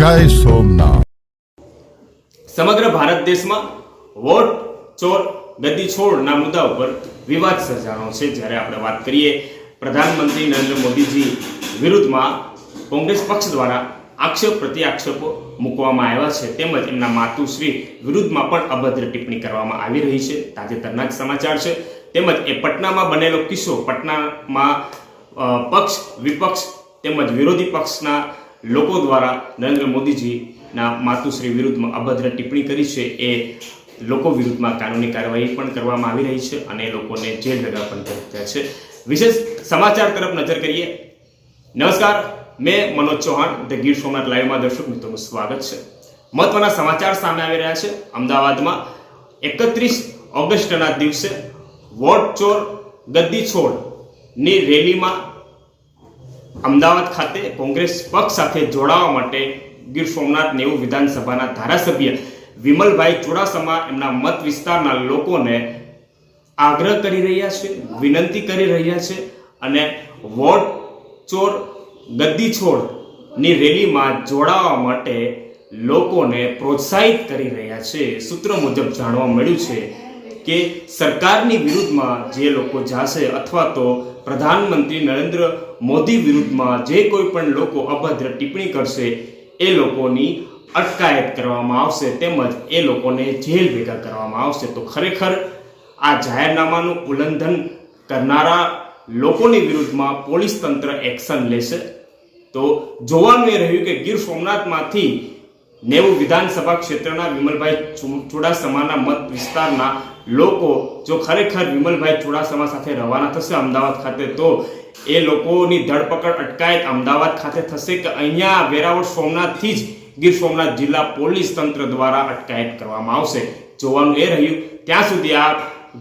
જય સોમનાથ. સમગ્ર ભારત દેશમાં વોટ, ચોર, ગદ્દી છોડના મુદ્દા ઉપર વિવાદ સર્જાણો છે. જ્યારે આપણે વાત કરીએ પ્રધાનમંત્રી નરેન્દ્ર મોદીજી વિરુદ્ધમાં કોંગ્રેસ પક્ષ દ્વારા આક્ષેપ પ્રતિ આક્ષેપો મૂકવામાં આવ્યા છે. તેમજ એમના માતુશ્રી વિરુદ્ધમાં પણ અભદ્ર ટિપ્પણી કરવામાં આવી રહી છે. તાજેતરના જ સમાચાર છે. તેમજ એ પટનામાં બનેલો કિસ્સો, પટનામાં પક્ષ, વિપક્ષ તેમજ વિરોધી પક્ષના લોકો દ્વારા નરેન્દ્ર મોદીજીના માતુશ્રી વિરુદ્ધમાં અભદ્ર ટિપ્પણી કરી છે એ લોકો વિરુદ્ધમાં કાનૂની કાર્યવાહી પણ કરવામાં આવી રહી છે અને લોકોને જેલ ભેગા પણ કરી છે. વિશેષ સમાચાર તરફ નજર કરીએ. નમસ્કાર, મેં મનોજ ચૌહાણ, ધ ગીર સોમનાથ લાઈવમાં દર્શક મિત્રોનું સ્વાગત છે. મહત્વના સમાચાર સામે આવી રહ્યા છે. અમદાવાદમાં એકત્રીસ ઓગસ્ટના દિવસે વોટ ચોર ગદ્દી છોડની રેલીમાં અમદાવાદ ખાતે કોંગ્રેસ પક્ષ સાથે જોડાવા માટે ગીર સોમનાથ નેવું વિધાનસભાના ધારાસભ્ય વિમલભાઈ ચુડાસમા એમના મત વિસ્તારના લોકોને આગ્રહ કરી રહ્યા છે, વિનંતી કરી રહ્યા છે અને વોટ ચોર, ગદ્દી છોડની રેલીમાં જોડાવા માટે લોકોને પ્રોત્સાહિત કરી રહ્યા છે. સૂત્રો મુજબ જાણવા મળ્યું છે કે સરકારની વિરુદ્ધમાં જે લોકો જાશે અથવા તો પ્રધાનમંત્રી નરેન્દ્ર મોદી વિરુદ્ધમાં જે કોઈ પણ લોકો અભદ્ર ટિપ્પણી કરશે, એ લોકોની અટકાયત કરવામાં આવશે તેમજ એ લોકોને જેલ ભેગા કરવામાં આવશે. તો ખરેખર આ જાહેરનામાનું ઉલ્લંઘન કરનારા લોકોની વિરુદ્ધમાં પોલીસ તંત્ર એક્શન લેશે. તો જોવાનું એ રહ્યું કે ગીર સોમનાથમાંથી નેવું વિધાનસભા ક્ષેત્રના વિમલભાઈ ચુડાસમાના મત વિસ્તારના લોકો જો ખરેખર વિમલભાઈ ચુડાસમા સાથે રવાના થશે અમદાવાદ ખાતે, તો એ લોકોની ધરપકડ અટકાયત અમદાવાદ ખાતે થશે કે અહીંયા વેરાવળ સોમનાથથી જ ગીર સોમનાથ જિલ્લા પોલીસ તંત્ર દ્વારા અટકાયત કરવામાં આવશે. જોવાનું એ રહ્યું. ત્યાં સુધી આપ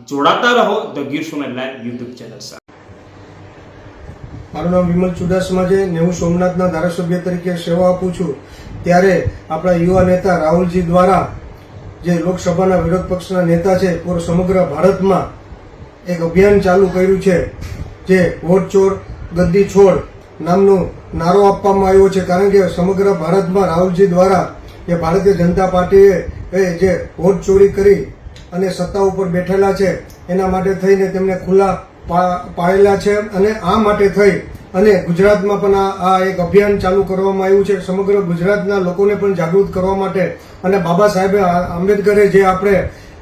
જોડાતા રહો the Gir Somnath live YouTube channel સાથે. મારું નામ વિમલ ચુડાસમા છે ને હું સોમનાથના ધારાસભ્ય તરીકે સેવા આપું છું. ત્યારે આપણા યુવા નેતા રાહુલજી દ્વારા જે લોકસભાના વિરોધ પક્ષના નેતા છે, પૂરો સમગ્ર ભારતમાં એક અભિયાન ચાલુ કર્યું છે, જે વોટ ચોર, ગદ્દી છોડ નામનો નારો આપવામાં આવ્યો છે. કારણ કે સમગ્ર ભારતમાં રાહુલજી દ્વારા જે ભારતીય જનતા પાર્ટીએ જે વોટ ચોરી કરી અને સત્તા ઉપર બેઠેલા છે, એના માટે થઈને તેમને ખુલ્લા પાડેલા છે અને આ માટે થઈ અને ગુજરાતમાં પણ આ એક અભિયાન ચાલુ કરવામાં આવ્યું છે. સમગ્ર ગુજરાતના લોકોને પણ જાગૃત કરવા માટે અને બાબા સાહેબે આંબેડકરે જે આપણે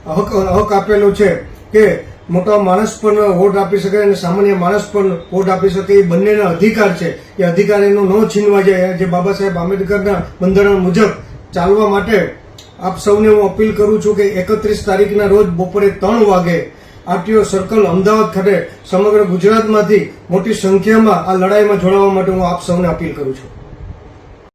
હક હક આપેલો છે કે મોટા માણસ પણ વોટ આપી શકે અને સામાન્ય માણસ પણ વોટ આપી શકે, એ બંનેના અધિકાર છે. એ અધિકાર એનો ન છીનવા જાય, જે બાબા સાહેબ આંબેડકરના બંધારણ મુજબ ચાલવા માટે આપ સૌને હું અપીલ કરું છું કે એકત્રીસ તારીખના રોજ બપોરે ત્રણ વાગે આરટીઓ સર્કલ અમદાવાદ ખાતે સમગ્ર ગુજરાતમાંથી મોટી સંખ્યામાં આ લડાઈમાં જોડાવા માટે હું આપ સૌને અપીલ કરું છું.